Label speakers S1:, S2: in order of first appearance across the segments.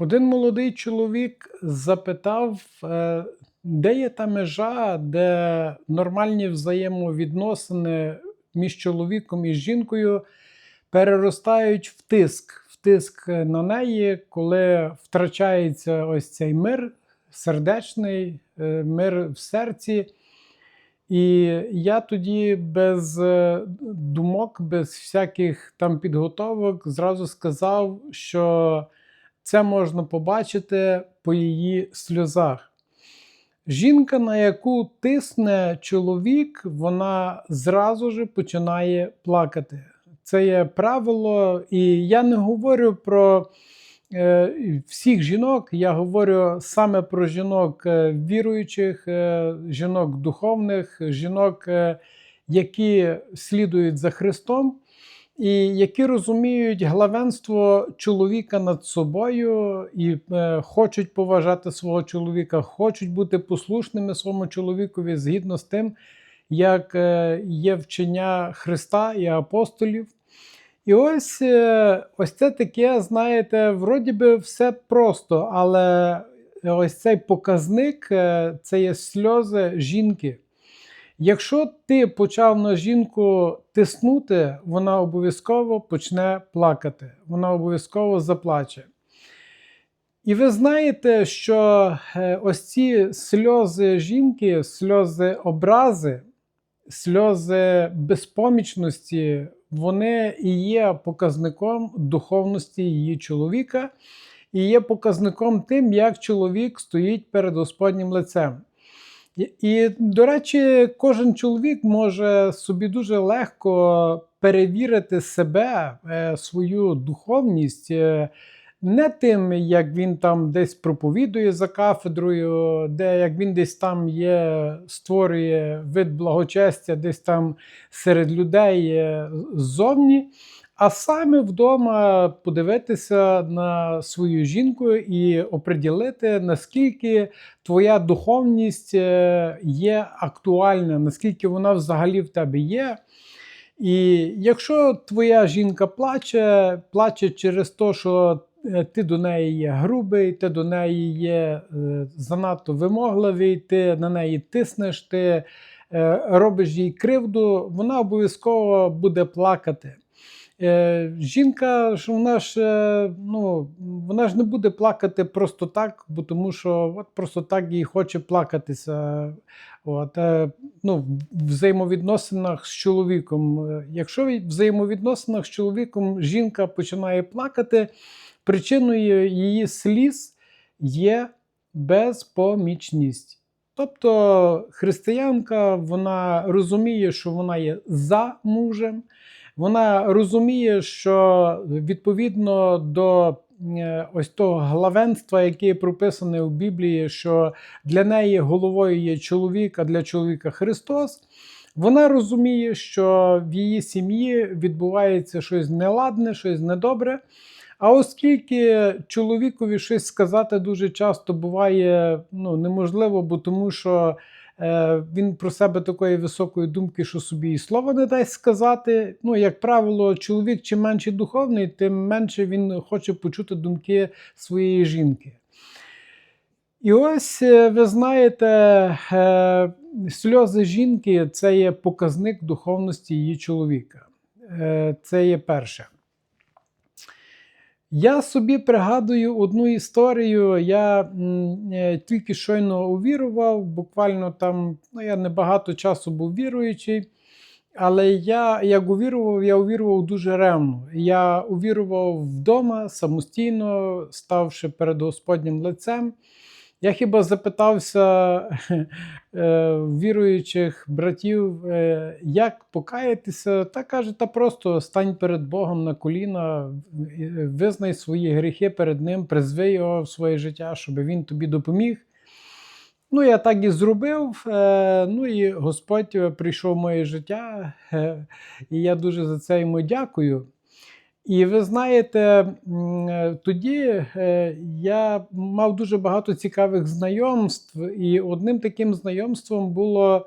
S1: Один молодий чоловік запитав, е, де є та межа, де нормальні взаємовідносини між чоловіком і жінкою переростають в тиск, в тиск на неї, коли втрачається ось цей мир сердечний, е, мир в серці. І я тоді без е, думок, без всяких там підготовок зразу сказав, що це можна побачити по її сльозах. Жінка, на яку тисне чоловік, вона зразу ж починає плакати. Це є правило, і я не говорю про е, всіх жінок, я говорю саме про жінок е, віруючих, е, жінок духовних, жінок, е, які слідують за Христом і які розуміють главенство чоловіка над собою і е, хочуть поважати свого чоловіка, хочуть бути послушними своєму чоловікові згідно з тим, як е, є вчення Христа і апостолів. І ось е, ось це таке, знаєте, вроді би все просто, але ось цей показник е, це є сльози жінки. Якщо ти почав на жінку тиснути, вона обов'язково почне плакати, вона обов'язково заплаче. І ви знаєте, що е, ось ці сльози жінки, сльози образи, сльози безпомічності, вони і є показником духовності її чоловіка, і є показником тим, як чоловік стоїть перед Господнім лицем. І, до речі, кожен чоловік може собі дуже легко перевірити себе, е, свою духовність. е, Не тим, як він там десь проповідує за кафедрою, де як він десь там є, створює вид благочестя, десь там серед людей е, ззовні, а саме вдома подивитися на свою жінку і оприділити, наскільки твоя духовність е, є актуальна, наскільки вона взагалі в тебе є. І якщо твоя жінка плаче, плаче через те, що е, ти до неї є грубий, ти до неї є е, занадто вимогливий, ти на неї тиснеш, ти робиш їй кривду, вона обов'язково буде плакати. Е, Жінка ж вона ж е, ну, вона ж не буде плакати просто так, бо тому що от просто так їй хоче плакатися. От, е, ну, в взаємовідносинах з чоловіком. Е, Якщо в взаємовідносинах з чоловіком жінка починає плакати, причиною її сліз є безпомічність. Тобто християнка вона розуміє, що вона є за мужем. Вона розуміє, що відповідно до е, ось того главенства, яке прописане у Біблії, що для неї головою є чоловік, а для чоловіка Христос. Вона розуміє, що в її сім'ї відбувається щось неладне, щось недобре. А оскільки чоловікові щось сказати дуже часто буває ну, неможливо, бо тому що Він про себе такої високої думки, що собі і слова не дасть сказати. Ну, як правило, чоловік чим менше духовний, тим менше він хоче почути думки своєї жінки. І ось е, ви знаєте, е, сльози жінки це є показник духовності її чоловіка. Це є перше. Я собі пригадую одну історію. Я м, е, тільки щойно увірував, буквально там, ну я не багато часу був віруючий, але я як увірував, я увірував дуже ревно. Я увірував вдома самостійно, ставши перед Господнім лицем. Я хіба запитався е, віруючих братів, е, як покаятися, та каже, та просто стань перед Богом на коліна, визнай свої гріхи перед Ним, призви його в своє життя, щоб він тобі допоміг. Ну, я так і зробив. Е, ну і Господь прийшов в моє життя, і я дуже за це йому дякую. І ви знаєте, тоді е, я мав дуже багато цікавих знайомств, і одним таким знайомством було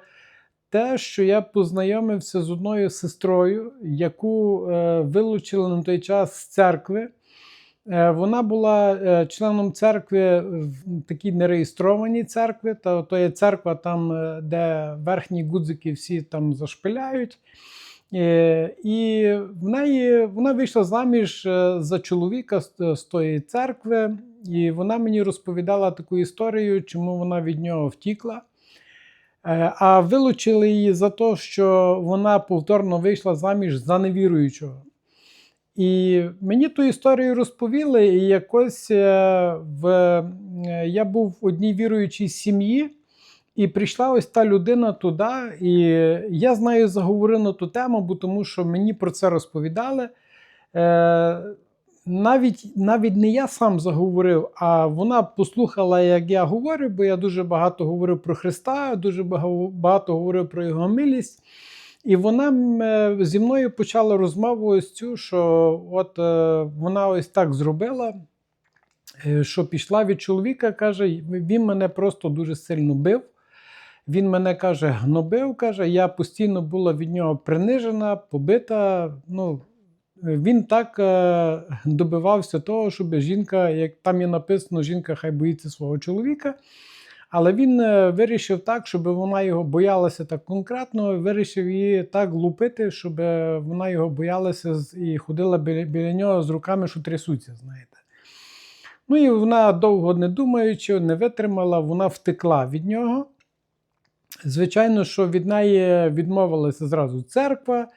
S1: те, що я познайомився з одною сестрою, яку е, вилучили на той час з церкви. Е, Вона була е, членом церкви в такій нереєстрованій церкві. То, то є церква, там, е, де верхні гудзики всі там зашпиляють. Е, І в неї вона вийшла заміж е, за чоловіка з, з тої церкви, і вона мені розповідала таку історію, чому вона від нього втікла. Е, А вилучили її за те, що вона повторно вийшла заміж за невіруючого. І мені ту історію розповіли, і якось е, в, е, я був в одній віруючій сім'ї, і прийшла ось та людина туди, і я з нею заговорив на ту тему, бо тому що мені про це розповідали. Е, навіть, навіть не я сам заговорив, а вона послухала, як я говорю, бо я дуже багато говорив про Христа, дуже багато говорив про його милість. І вона е, зі мною почала розмову ось цю, що от е, вона ось так зробила, е, що пішла від чоловіка, каже, він мене просто дуже сильно бив. Він мене каже, гнобив, каже, я постійно була від нього принижена, побита. Ну, він так е, добивався того, щоб жінка, як там є написано, жінка хай боїться свого чоловіка. Але він е, вирішив так, щоб вона його боялася так конкретно, вирішив її так лупити, щоб вона його боялася і ходила біля, біля нього з руками, що трясуться, знаєте. Ну і вона довго не думаючи, не витримала, вона втекла від нього. Звичайно, що від неї відмовилася зразу церква,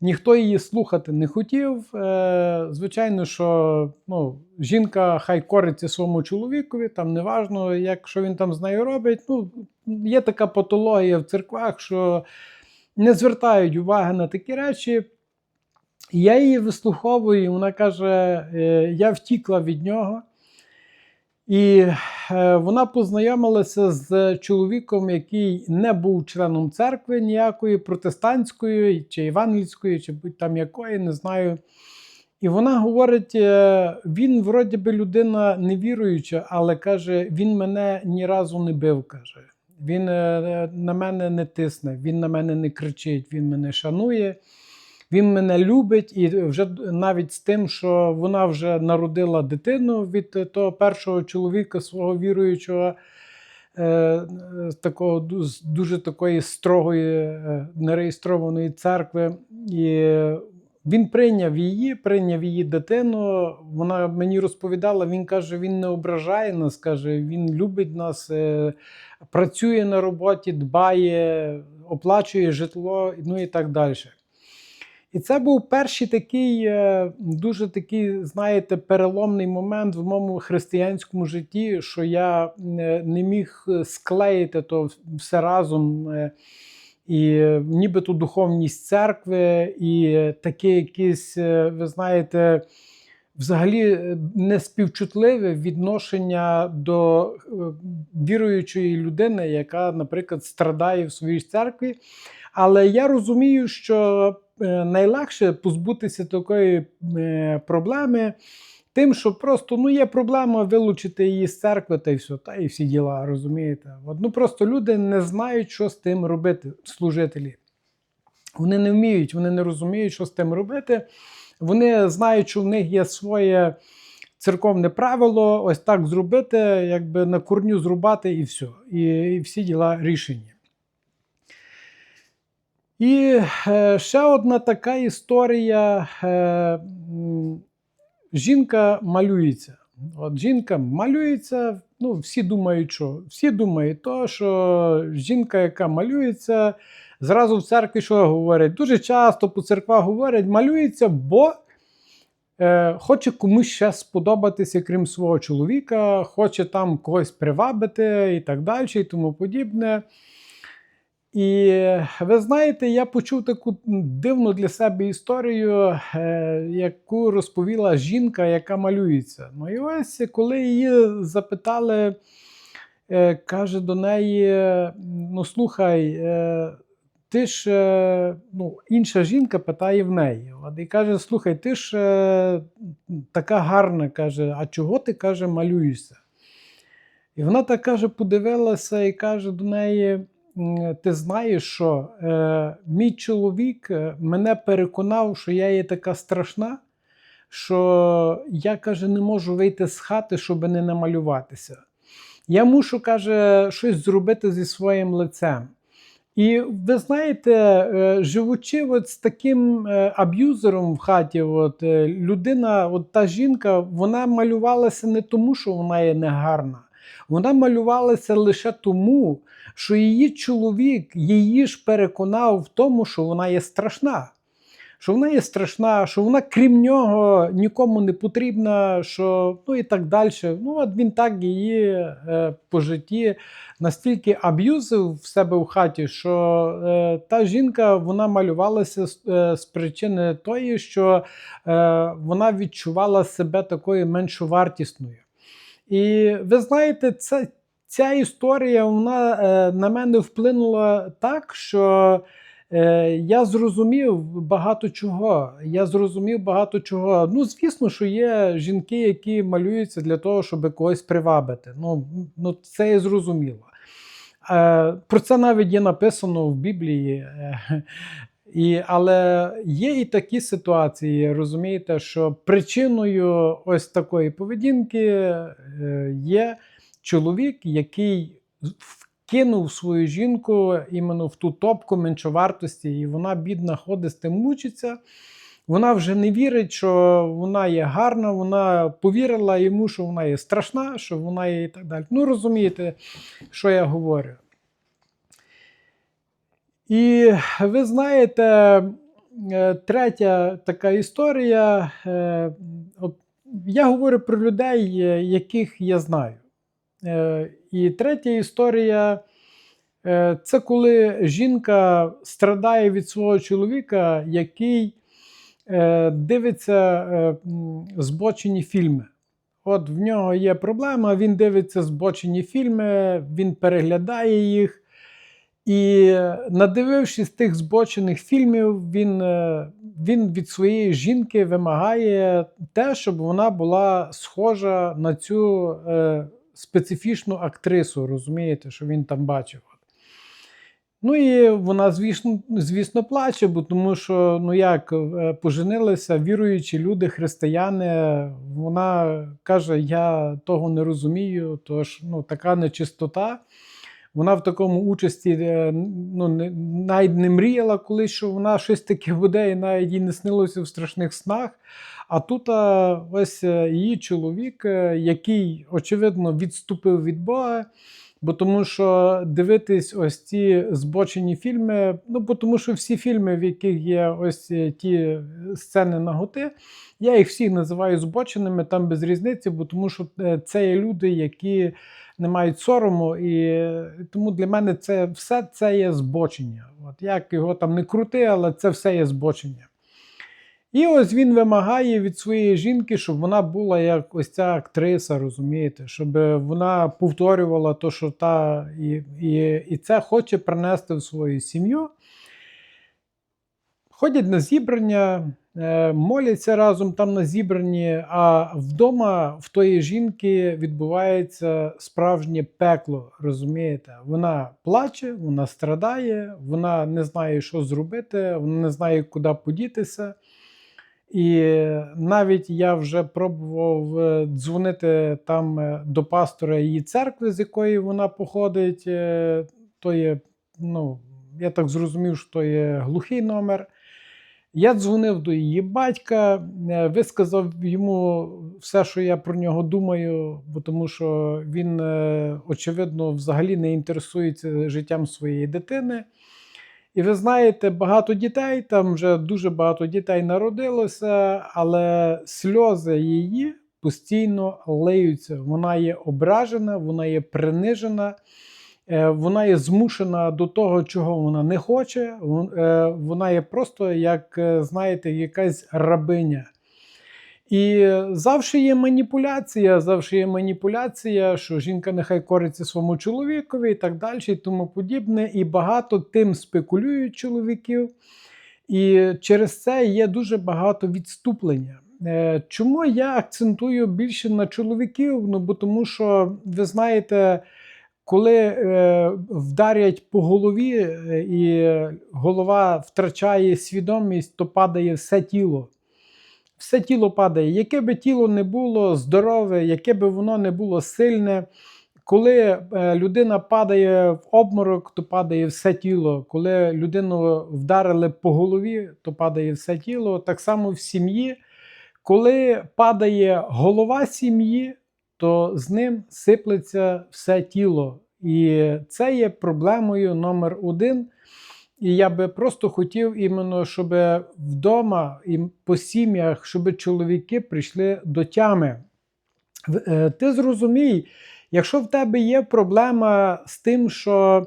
S1: ніхто її слухати не хотів. Е, Звичайно, що ну, жінка хай кориться своєму чоловікові, там неважно, як що він там з нею робить. Ну, є така патологія в церквах, що не звертають уваги на такі речі. Я її вислуховую, вона каже: е, я втікла від нього. І е, вона познайомилася з чоловіком, який не був членом церкви ніякої, протестантської чи євангельської, чи будь там якої, не знаю. І вона говорить: е, він, вроді би, людина невіруюча, але каже, він мене ні разу не бив. каже. Він е, на мене не тисне, він на мене не кричить, він мене шанує. Він мене любить, і вже навіть з тим, що вона вже народила дитину від е, того першого чоловіка свого віруючого, е, з такого з дуже такої строгої е, нереєстрованої церкви. І він прийняв її, прийняв її дитину. Вона мені розповідала, він каже: він не ображає нас, каже, він любить нас, е, працює на роботі, дбає, оплачує житло, ну і так далі. І це був перший такий, е, дуже такий, знаєте, переломний момент в моєму християнському житті, що я е, не міг е, склеїти то все разом. І нібито духовність церкви, і таке якесь, ви знаєте, взагалі неспівчутливе відношення до віруючої людини, яка, наприклад, страдає в своїй церкві. Але я розумію, що найлегше позбутися такої е, проблеми тим, що просто ну, є проблема вилучити її з церкви та й все, та і всі діла, розумієте? От, ну просто люди не знають, що з тим робити, служителі. Вони не вміють, вони не розуміють, що з тим робити. Вони знають, що в них є своє церковне правило, ось так зробити, якби на корню зрубати і все. І, і всі діла рішення. І е, ще одна така історія. Е, жінка малюється. От жінка малюється, ну, всі думають, що всі думають, то, що жінка, яка малюється, зразу в церкві що говорять? Дуже часто по церквах говорять, малюється, бо е, хоче комусь ще сподобатися, крім свого чоловіка, хоче там когось привабити і так далі, і тому подібне. І ви знаєте, я почув таку дивну для себе історію, е, яку розповіла жінка, яка малюється. Ну і ось коли її запитали, е, каже до неї: ну слухай, е, ти ж е, ну, інша жінка питає в неї. І каже: Слухай, ти ж е, така гарна, каже, а чого ти каже, малюєшся? І вона так каже, подивилася і каже до неї: «М, Ти знаєш, що е, мій чоловік е, мене переконав, що я є така страшна, що я каже, не можу вийти з хати, щоб не намалюватися. Я мушу, каже, щось зробити зі своїм лицем. І ви знаєте, е, живучи от з таким е, аб'юзером в хаті, от, людина, от та жінка, вона малювалася не тому, що вона є негарна. Вона малювалася лише тому, що її чоловік її ж переконав в тому, що вона є страшна. Що вона є страшна, що вона крім нього нікому не потрібна, що ну і так далі. Ну от він так її е, по житті настільки аб'юзив в себе в хаті, що е, та жінка вона малювалася з, е, з причини тої, що е, вона відчувала себе такою меншовартісною. І ви знаєте, це, ця історія вона е, на мене вплинула так, що е, я зрозумів багато чого. Я зрозумів багато чого. Ну, звісно, що є жінки, які малюються для того, щоб когось привабити. Ну, ну це є зрозуміло. Е, Про це навіть є написано в Біблії. І, але є і такі ситуації, розумієте, що причиною ось такої поведінки е, є чоловік, який вкинув свою жінку іменно в ту топку меншовартості, і вона, бідна, ходить з тим мучиться. Вона вже не вірить, що вона є гарна, вона повірила йому, що вона є страшна, що вона є і так далі. Ну, розумієте, що я говорю. І ви знаєте, е, третя така історія. е, Я говорю про людей, е, яких я знаю. І третя історія це коли жінка страдає від свого чоловіка, який дивиться збочені фільми. От в нього є проблема, він дивиться збочені фільми, він переглядає їх. І надивившись тих збочених фільмів, він, е, він від своєї жінки вимагає те, щоб вона була схожа на цю е, специфічну актрису, розумієте, що він там бачив. Ну і вона, звісно, звісно, плаче, бо тому що ну як е, поженилися віруючі люди, християни. Вона каже: Я того не розумію, тож ну, така нечистота. Вона в такому участі е, ну, навіть не мріяла колись, що вона щось таке буде, і навіть їй не снилося в страшних снах. А тут а, ось е, її чоловік, е, який, очевидно, відступив від Бога. Бо тому що дивитись ось ці збочені фільми, ну бо тому що всі фільми, в яких є ось ті сцени наготи, я їх всі називаю збоченими, там без різниці, бо тому що це є люди, які не мають сорому, і тому для мене це все це є збочення. От Як його там не крути, але це все є збочення. І ось він вимагає від своєї жінки, щоб вона була як ось ця актриса, розумієте, щоб вона повторювала те, що та, і, і, і це хоче принести в свою сім'ю. Ходять на зібрання, е, моляться разом там на зібранні, а вдома в тої жінки відбувається справжнє пекло. Розумієте? Вона плаче, вона страдає, вона не знає, що зробити, вона не знає, куди подітися. І навіть я вже пробував е, дзвонити там е, до пастора її церкви, з якої вона походить. То є, ну, я так зрозумів, що то є глухий номер. Я дзвонив до її батька, е, висказав йому все, що я про нього думаю, бо тому що він, очевидно, взагалі не інтересується життям своєї дитини. І ви знаєте, багато дітей, там вже дуже багато дітей народилося, але сльози її постійно лиються. Вона є ображена, вона є принижена, е, вона є змушена до того, чого вона не хоче. Е, вона є просто, як е, знаєте, якась рабиня. І завжди є маніпуляція, завжди є маніпуляція, що жінка нехай кориться своєму чоловікові і так далі, і тому подібне. І багато тим спекулюють чоловіків. І через це є дуже багато відступлення. Е, чому я акцентую більше на чоловіків? Ну бо тому що ви знаєте, коли е, вдарять по голові, е, і голова втрачає свідомість, то падає все тіло. Все тіло падає. Яке би тіло не було здорове, яке би воно не було сильне. Коли е, людина падає в обморок, то падає все тіло. Коли людину вдарили по голові, то падає все тіло. Так само в сім'ї. Коли падає голова сім'ї, то з ним сиплеться все тіло. І це є проблемою номер один. І я би просто хотів іменно, щоб вдома і по сім'ях, щоб чоловіки прийшли до тями. Е, Ти зрозумій, якщо в тебе є проблема з тим, що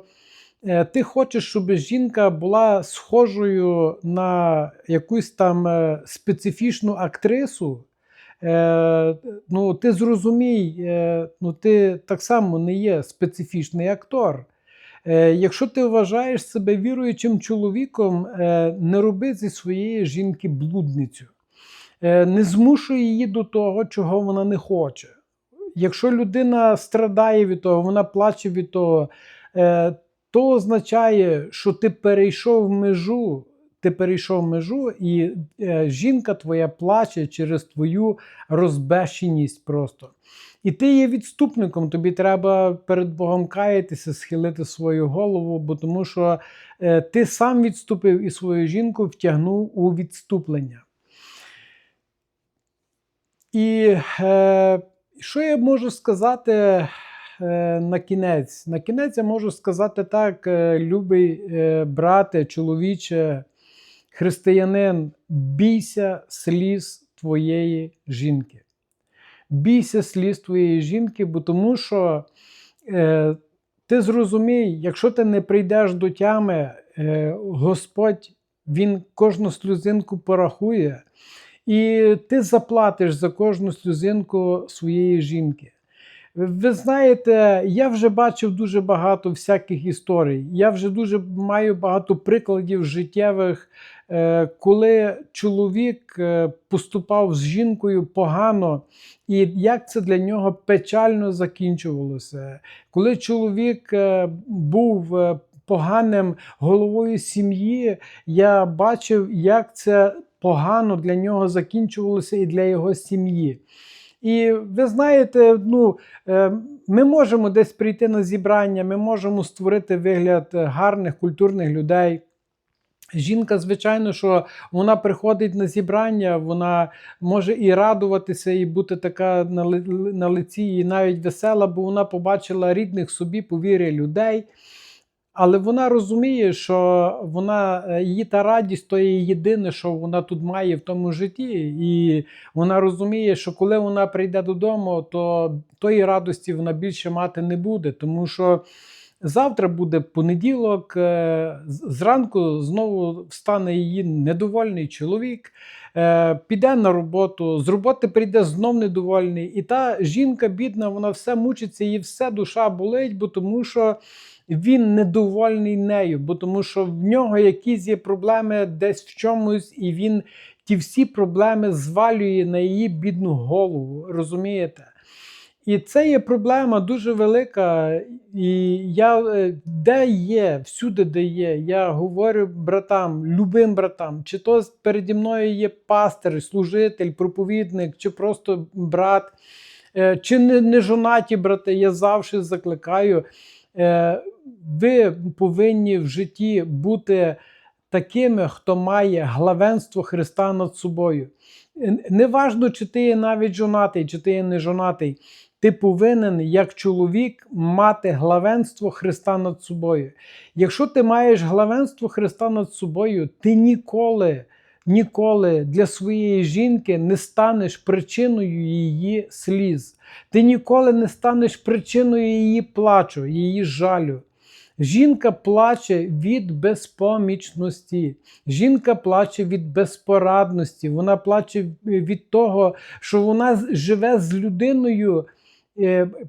S1: е, ти хочеш, щоб жінка була схожою на якусь там е, специфічну актрису, ну ти зрозумій, ну ти так само не є специфічний актор. Е, Якщо ти вважаєш себе віруючим чоловіком, е, не роби зі своєї жінки блудницю. Е, Не змушуй її до того, чого вона не хоче. Якщо людина страдає від того, вона плаче від того, то означає, що ти перейшов межу, ти перейшов межу, і жінка твоя плаче через твою розбещеність просто. І ти є відступником, тобі треба перед Богом каятися, схилити свою голову, бо тому що е, ти сам відступив і свою жінку втягнув у відступлення. І е, що я можу сказати е, на кінець? На кінець я можу сказати так, е, любий е, брате, чоловіче, християнин, бійся сліз твоєї жінки. Бійся сліз твоєї жінки, бо тому що е, ти зрозумій, якщо ти не прийдеш до тями, е, Господь Він кожну сльозинку порахує, і ти заплатиш за кожну сльозинку своєї жінки. Ви знаєте, я вже бачив дуже багато всяких історій. Я вже дуже маю багато прикладів життєвих, е, коли чоловік е, поступав з жінкою погано, і як це для нього печально закінчувалося. Коли чоловік е, був поганим головою сім'ї, я бачив, як це погано для нього закінчувалося і для його сім'ї. І ви знаєте, ну, е, ми можемо десь прийти на зібрання, ми можемо створити вигляд гарних культурних людей. Жінка, звичайно, що вона приходить на зібрання, вона може і радуватися, і бути така на, ли- на лиці, і навіть весела, бо вона побачила рідних собі по вірі людей. Але вона розуміє, що вона е, її та радість то є єдине, що вона тут має в тому житті. І вона розуміє, що коли вона прийде додому, то тої радості вона більше мати не буде, тому що завтра буде понеділок, е, зранку знову встане її недовольний чоловік, піде на роботу, з роботи прийде знов недовольний. І та жінка, бідна, вона все мучиться, її все душа болить, бо тому що він недовольний нею, бо тому що в нього якісь є проблеми десь в чомусь, і він ті всі проблеми звалює на її бідну голову. Розумієте? І це є проблема дуже велика. І я е, де є, всюди, де є, я говорю братам, любим братам, чи то переді мною є пастир, служитель, проповідник, чи просто брат, е, чи не, не жонаті брати, я завжди закликаю. Е, Ви повинні в житті бути такими, хто має главенство Христа над собою. Неважно, чи ти є навіть жонатий, чи ти є не жонатий. Ти повинен, як чоловік, мати главенство Христа над собою. Якщо ти маєш главенство Христа над собою, ти ніколи, ніколи для своєї жінки не станеш причиною її сліз. Ти ніколи не станеш причиною її плачу, її жалю. Жінка плаче від безпомічності. Жінка плаче від безпорадності. Вона плаче від того, що вона живе з людиною,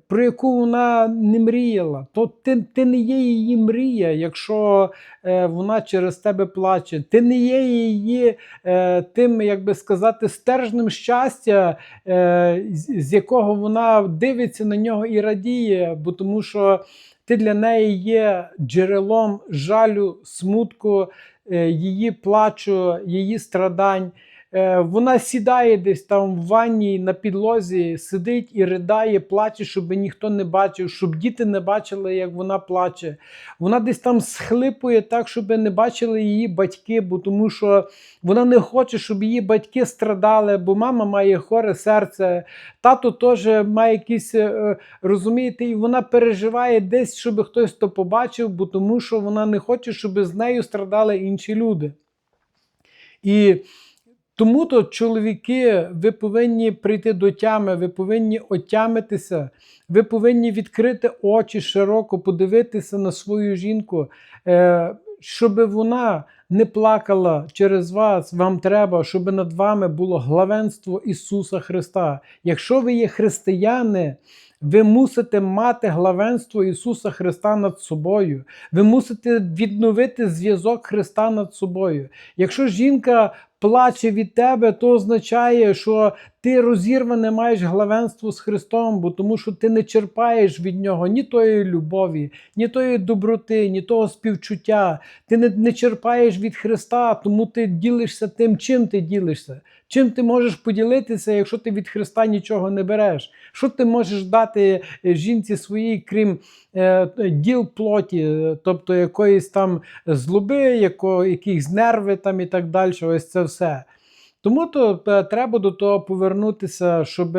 S1: про яку вона не мріяла. То ти, ти не є її мрія, якщо е, вона через тебе плаче. Ти не є її е, тим, як би сказати, стержнем щастя, е, з, якого вона дивиться на нього і радіє, бо тому що ти для неї є джерелом жалю, смутку, е, її плачу, її страдань. Е, вона сідає десь там в ванні на підлозі, сидить і ридає, плаче, щоб ніхто не бачив, щоб діти не бачили, як вона плаче. Вона десь там схлипує так, щоб не бачили її батьки, бо тому що вона не хоче, щоб її батьки страдали, бо мама має хоре серце, тато теж має якісь, е, розумієте, і вона переживає десь, щоб хтось то побачив, бо тому що вона не хоче, щоб з нею страдали інші люди. І тому то, чоловіки, ви повинні прийти до тями, ви повинні отямитися, ви повинні відкрити очі широко, подивитися на свою жінку, е, щоб вона не плакала через вас. Вам треба, щоб над вами було главенство Ісуса Христа. Якщо ви є християни, ви мусите мати главенство Ісуса Христа над собою. Ви мусите відновити зв'язок Христа над собою. Якщо жінка плаче від тебе, то означає, що ти розірване маєш главенство з Христом, бо тому що ти не черпаєш від нього ні тої любові, ні тої доброти, ні того співчуття. Ти не, не черпаєш від Христа, тому ти ділишся тим, чим ти ділишся. Чим ти можеш поділитися, якщо ти від Христа нічого не береш? Що ти можеш дати е, жінці своїй, крім е, діл плоті, е, тобто якоїсь там злоби, яко, якихось нерви там і так далі. Ось це все. Тому то е, треба до того повернутися, щоб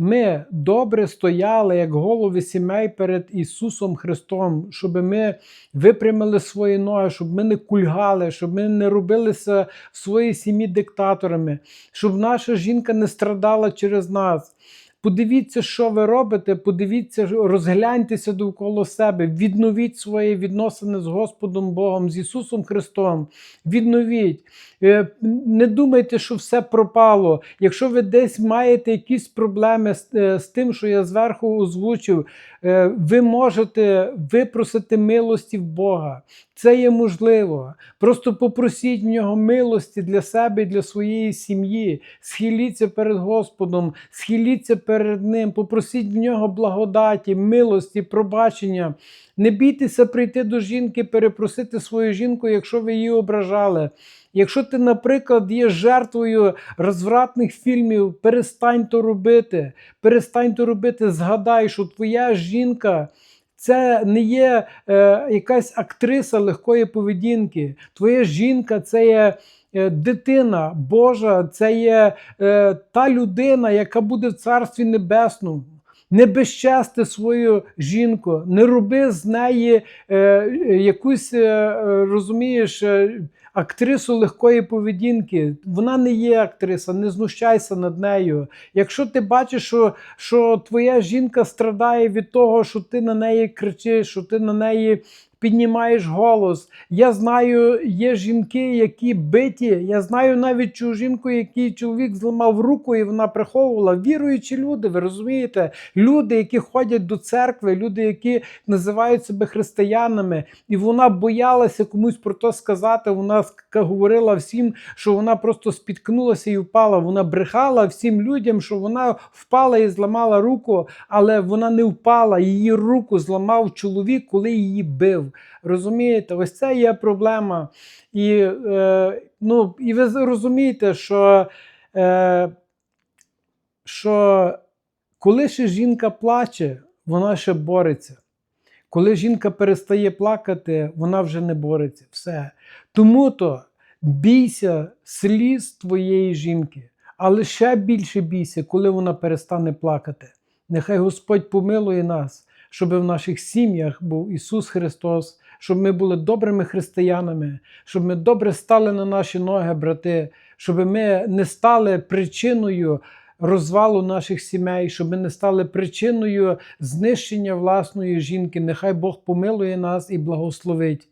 S1: ми добре стояли як голови сімей перед Ісусом Христом, щоб ми випрямили свої ноги, щоб ми не кульгали, щоб ми не робилися в своїй сім'ї диктаторами, щоб наша жінка не страдала через нас. Подивіться, що ви робите, подивіться, розгляньтеся довкола себе, відновіть свої відносини з Господом Богом, з Ісусом Христом. Відновіть. Е, Не думайте, що все пропало. Якщо ви десь маєте якісь проблеми з, е, тим, що я зверху озвучив, е, ви можете випросити милості в Бога. Це є можливо. Просто попросіть в нього милості для себе і для своєї сім'ї. Схиліться перед Господом, схиліться перед Ним, попросіть в нього благодаті, милості, пробачення. Не бійтеся прийти до жінки, перепросити свою жінку, якщо ви її ображали. Якщо ти, наприклад, є жертвою розвратних фільмів, перестань то робити. Перестань то робити. Згадай, що твоя жінка. Це не є е, якась актриса легкої поведінки. Твоя жінка це є дитина Божа, це є е, та людина, яка буде в Царстві Небесному. Не безчасти свою жінку, не роби з неї е, якусь, е, розумієш, е, актрису легкої поведінки. Вона не є актриса, не знущайся над нею. Якщо ти бачиш, що, що твоя жінка страдає від того, що ти на неї кричиш, що ти на неї піднімаєш голос. Я знаю, є жінки, які биті. Я знаю навіть цю жінку, який чоловік зламав руку, і вона приховувала. Віруючі люди, ви розумієте? Люди, які ходять до церкви, люди, які називають себе християнами, і вона боялася комусь про то сказати. Вона говорила всім, що вона просто спіткнулася і впала. Вона брехала всім людям, що вона впала і зламала руку, але вона не впала. Її руку зламав чоловік, коли її бив. Розумієте, ось це є проблема. І, е, ну, і ви розумієте, що, е, що коли ще жінка плаче, вона ще бореться. Коли жінка перестає плакати, вона вже не бореться. Все. Тому то бійся сліз твоєї жінки, але ще більше бійся, коли вона перестане плакати. Нехай Господь помилує нас, щоб в наших сім'ях був Ісус Христос, щоб ми були добрими християнами, щоб ми добре стали на наші ноги, брати, щоб ми не стали причиною розвалу наших сімей, щоб ми не стали причиною знищення власної жінки. Нехай Бог помилує нас і благословить.